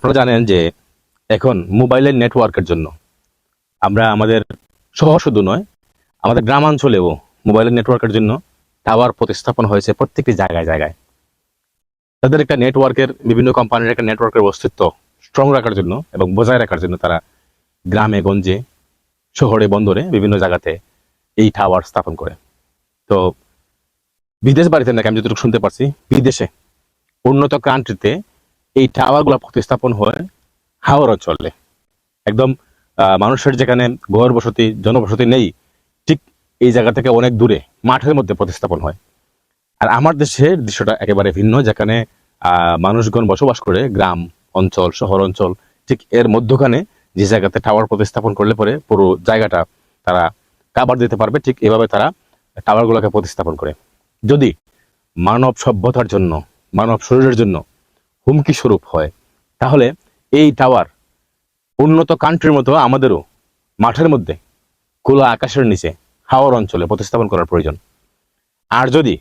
আপনারা জানেন যে এখন মোবাইলের নেটওয়ার্কের জন্য আমরা আমাদের শহর শুধু নয়, আমাদের গ্রামাঞ্চলেও মোবাইলের নেটওয়ার্কের জন্য টাওয়ার প্রতিস্থাপন হয়েছে প্রত্যেকটি জায়গায় জায়গায়। তাদের একটা নেটওয়ার্কের, বিভিন্ন কোম্পানির একটা নেটওয়ার্কের অস্তিত্ব স্ট্রং রাখার জন্য এবং বজায় রাখার জন্য তারা গ্রামে, গঞ্জে, শহরে, বন্দরে বিভিন্ন জায়গাতে এই টাওয়ার স্থাপন করে। তো বিদেশ বাড়িতে নাকি আমি যতটুকু শুনতে পারছি, বিদেশে উন্নত কান্ট্রিতে এই টাওয়ারগুলো প্রতিস্থাপন হয় হাওর অঞ্চলে। একদম মানুষের যেখানে ঘর বসতি, জনবসতি নেই, ঠিক এই জায়গা থেকে অনেক দূরে, মাঠের মধ্যে প্রতিস্থাপন হয়। আর আমার দেশের দৃশ্যটা একেবারে ভিন্ন, যেখানে মানুষগণ বসবাস করে, গ্রাম, অঞ্চল, শহর অঞ্চল, ঠিক এর মধ্যখানে যে জায়গাতে টাওয়ার প্রতিস্থাপন করলে পরে পুরো জায়গাটা তারা কাবার দিতে পারবে, ঠিক এভাবে তারা টাওয়ারগুলোকে প্রতিস্থাপন করে। যদি মানব সভ্যতার জন্য, মানব শরীরের জন্য হুমকি স্বরূপ হয়। তাহলে এই টাওয়ার উন্নত কান্ট্রির মতো আমাদেরও মাঠের মধ্যে খোলা আকাশের নিচে হাওয়ার অঞ্চলে প্রতিস্থাপন করার প্রয়োজন। আর যদি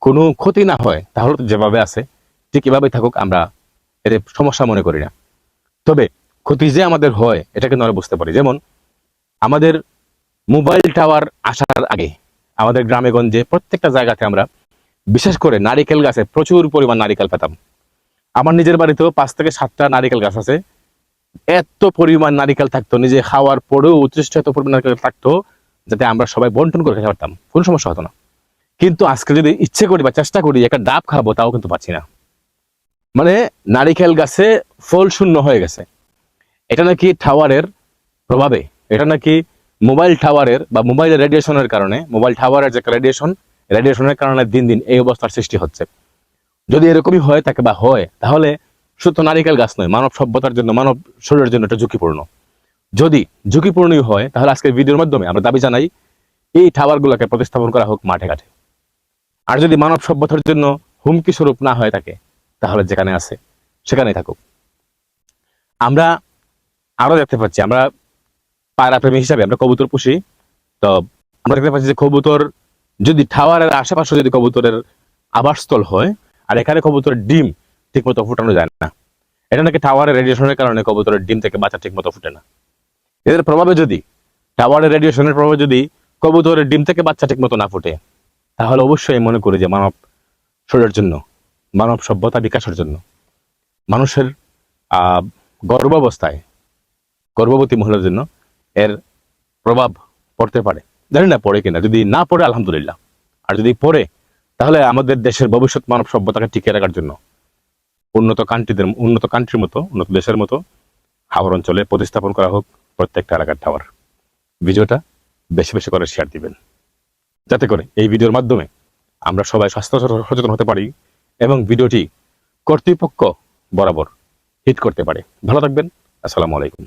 কোনো ক্ষতি না হয়, তাহলে যেভাবে আছে, ঠিক এভাবেই থাকুক, আমরা এর সমস্যা মনে করি না। তবে ক্ষতি যে আমাদের হয় এটা কিন্তু আমরা বুঝতে পারি। যেমন আমাদের মোবাইল টাওয়ার আসার আগে আমাদের গ্রামে গঞ্জে প্রত্যেকটা জায়গাতে আমরা, বিশেষ করে নারিকেল গাছে প্রচুর পরিমাণ নারিকেল পেতাম। আমার নিজের বাড়িতেও পাঁচ থেকে সাতটা নারিকেল গাছ আছে। এত পরিমাণ নারিকেল থাকতো, নিজে খাওয়ার পরেও উৎকৃষ্ট এত পরিমাণ নারিকেল থাকতো, যাতে আমরা সবাই বন্টন করে খেতে পারতাম। কোনো সমস্যা হতো না। কিন্তু আজকে যদি ইচ্ছে করি বা চেষ্টা করি একটা ডাব খাব, তাও কিন্তু পাচ্ছি না। মানে নারিকেল গাছে ফল শূন্য হয়ে গেছে। এটা নাকি টাওয়ারের প্রভাবে, এটা নাকি মোবাইল টাওয়ারের বা মোবাইলের রেডিয়েশনের কারণে, মোবাইল টাওয়ারের যে রেডিয়েশন রেডিয়েশনের কারণে দিন দিন এই অবস্থার সৃষ্টি হচ্ছে। যদি এরকমই হয় থাকে বা হয়, তাহলে শুধু নারিকেল গাছ নয়, মানব সভ্যতার জন্য, মানব শরীরের জন্য এটা ঝুঁকিপূর্ণ। যদি ঝুঁকিপূর্ণই হয়, তাহলে আজকের ভিডিওর মাধ্যমে আমরা দাবি জানাই, এই টাওয়ারগুলোকে প্রতিস্থাপন করা হোক মাঠে ঘাটে। আর যদি মানব সভ্যতার জন্য হুমকি স্বরূপ না হয়ে থাকে তাহলে যেখানে আছে, সেখানেই থাকুক। আমরা আরও দেখতে পাচ্ছি, আমরা পায়রা প্রেমী হিসাবে আমরা কবুতর পুষি, তো আমরা দেখতে পাচ্ছি যে কবুতর যদি টাওয়ারের আশেপাশে যদি কবুতরের আবাসস্থল হয় আর এখানে কবুতরের ডিম ঠিকমতো ফুটানো যায় না। এটা নাকি টাওয়ারের রেডিয়েশনের কারণে কবুতরের ডিম থেকে বাচ্চা ঠিকমতো ফুটে না। এদের প্রভাবে যদি টাওয়ারের রেডিয়েশনের প্রভাবে যদি কবুতরের ডিম থেকে বাচ্চা ঠিকমতো না ফুটে, তাহলে অবশ্যই মনে করি যে মানব শরীরের জন্য, মানব সভ্যতা বিকাশের জন্য, মানুষের গর্ভাবস্থায়, গর্ভবতী মহিলার জন্য এর প্রভাব পড়তে পারে। জানি না পড়ে কিনা, যদি না পড়ে আলহামদুলিল্লাহ। আর যদি পড়ে তাহলে আমাদের দেশের ভবিষ্যৎ মানব সভ্যতাকে টিকিয়ে রাখার জন্য উন্নত কান্ট্রিদের উন্নত কান্ট্রির মতো, উন্নত দেশের মতো হাওর অঞ্চলে প্রতিস্থাপন করা হোক প্রত্যেকটা এলাকার টাওয়ার ভিডিওটা বেশি বেশি করে শেয়ার দিবেন। যাতে করে এই ভিডিওর মাধ্যমে আমরা সবাই স্বাস্থ্য সচেতন হতে পারি এবং ভিডিওটি কর্তৃপক্ষ বরাবর হিট করতে পারে। ভালো থাকবেন। আসসালামু আলাইকুম।